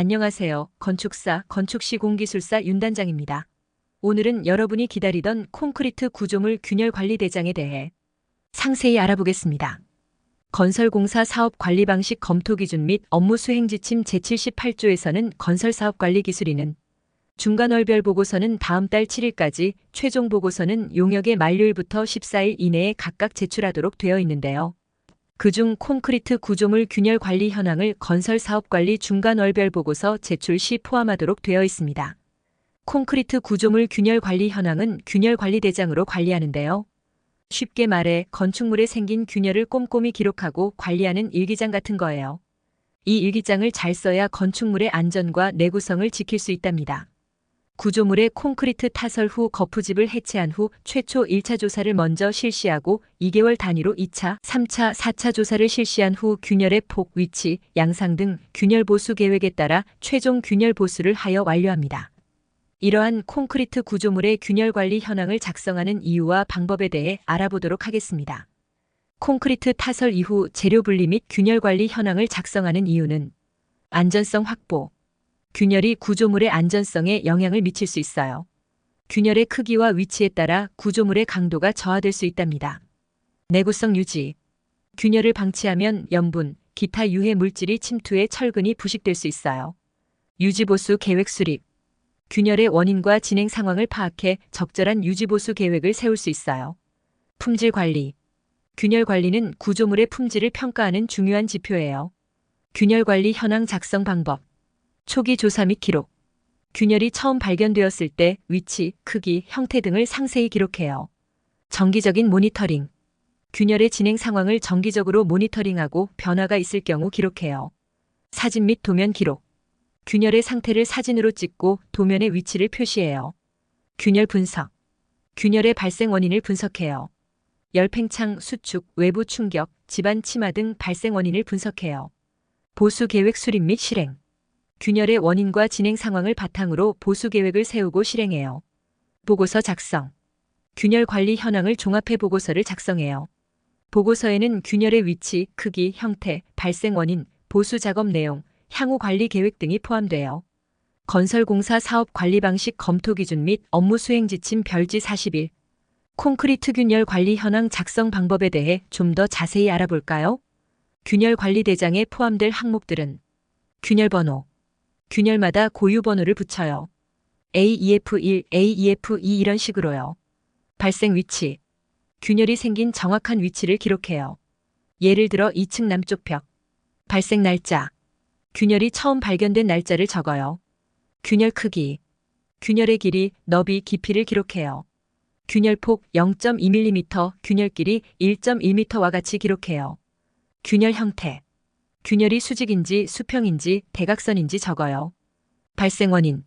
안녕하세요. 건축사, 건축시공기술사 윤단장입니다. 오늘은 여러분이 기다리던 콘크리트 구조물 균열 관리 대장에 대해 상세히 알아보겠습니다. 건설공사 사업 관리 방식 검토 기준 및 업무 수행 지침 제78조에서는 건설 사업 관리 기술인은 중간 월별 보고서는 다음 달 7일까지, 최종 보고서는 용역의 만료일부터 14일 이내에 각각 제출하도록 되어 있는데요. 그중 콘크리트 구조물 균열 관리 현황을 건설 사업 관리 중간 월별 보고서 제출 시 포함하도록 되어 있습니다. 콘크리트 구조물 균열 관리 현황은 균열 관리 대장으로 관리하는데요. 쉽게 말해 건축물에 생긴 균열을 꼼꼼히 기록하고 관리하는 일기장 같은 거예요. 이 일기장을 잘 써야 건축물의 안전과 내구성을 지킬 수 있답니다. 구조물의 콘크리트 타설 후 거푸집을 해체한 후 최초 1차 조사를 먼저 실시하고 2개월 단위로 2차, 3차, 4차 조사를 실시한 후 균열의 폭, 위치, 양상 등 균열 보수 계획에 따라 최종 균열 보수를 하여 완료합니다. 이러한 콘크리트 구조물의 균열 관리 현황을 작성하는 이유와 방법에 대해 알아보도록 하겠습니다. 콘크리트 타설 이후 재료 분리 및 균열 관리 현황을 작성하는 이유는 안전성 확보, 균열이 구조물의 안전성에 영향을 미칠 수 있어요. 균열의 크기와 위치에 따라 구조물의 강도가 저하될 수 있답니다. 내구성 유지. 균열을 방치하면 염분, 기타 유해 물질이 침투해 철근이 부식될 수 있어요. 유지보수 계획 수립. 균열의 원인과 진행 상황을 파악해 적절한 유지보수 계획을 세울 수 있어요. 품질 관리. 균열 관리는 구조물의 품질을 평가하는 중요한 지표예요. 균열 관리 현황 작성 방법. 초기 조사 및 기록. 균열이 처음 발견되었을 때 위치, 크기, 형태 등을 상세히 기록해요. 정기적인 모니터링. 균열의 진행 상황을 정기적으로 모니터링하고 변화가 있을 경우 기록해요. 사진 및 도면 기록. 균열의 상태를 사진으로 찍고 도면의 위치를 표시해요. 균열 분석. 균열의 발생 원인을 분석해요. 열팽창, 수축, 외부 충격, 집안 침하 등 발생 원인을 분석해요. 보수 계획 수립 및 실행. 균열의 원인과 진행 상황을 바탕으로 보수 계획을 세우고 실행해요. 보고서 작성. 균열 관리 현황을 종합해 보고서를 작성해요. 보고서에는 균열의 위치, 크기, 형태, 발생 원인, 보수 작업 내용, 향후 관리 계획 등이 포함돼요. 건설공사 사업 관리 방식 검토 기준 및 업무 수행 지침 별지 41. 콘크리트 균열 관리 현황 작성 방법에 대해 좀 더 자세히 알아볼까요? 균열 관리 대장에 포함될 항목들은 균열 번호, 균열마다 고유 번호를 붙여요. AEF1, AEF2 이런 식으로요. 발생 위치. 균열이 생긴 정확한 위치를 기록해요. 예를 들어 2층 남쪽 벽. 발생 날짜. 균열이 처음 발견된 날짜를 적어요. 균열 크기. 균열의 길이, 너비, 깊이를 기록해요. 균열폭 0.2mm, 균열 길이 1.1m와 같이 기록해요. 균열 형태. 균열이 수직인지 수평인지 대각선인지 적어요. 발생 원인.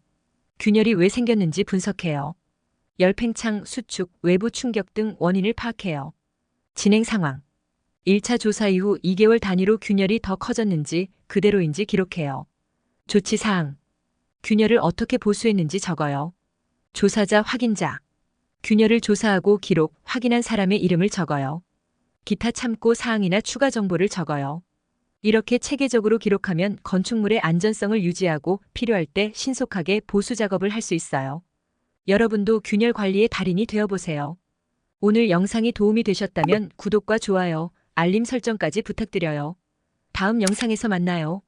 균열이 왜 생겼는지 분석해요. 열팽창, 수축, 외부 충격 등 원인을 파악해요. 진행 상황. 1차 조사 이후 2개월 단위로 균열이 더 커졌는지 그대로인지 기록해요. 조치 사항. 균열을 어떻게 보수했는지 적어요. 조사자 확인자. 균열을 조사하고 기록, 확인한 사람의 이름을 적어요. 기타 참고 사항이나 추가 정보를 적어요. 이렇게 체계적으로 기록하면 건축물의 안전성을 유지하고 필요할 때 신속하게 보수 작업을 할 수 있어요. 여러분도 균열 관리의 달인이 되어보세요. 오늘 영상이 도움이 되셨다면 구독과 좋아요, 알림 설정까지 부탁드려요. 다음 영상에서 만나요.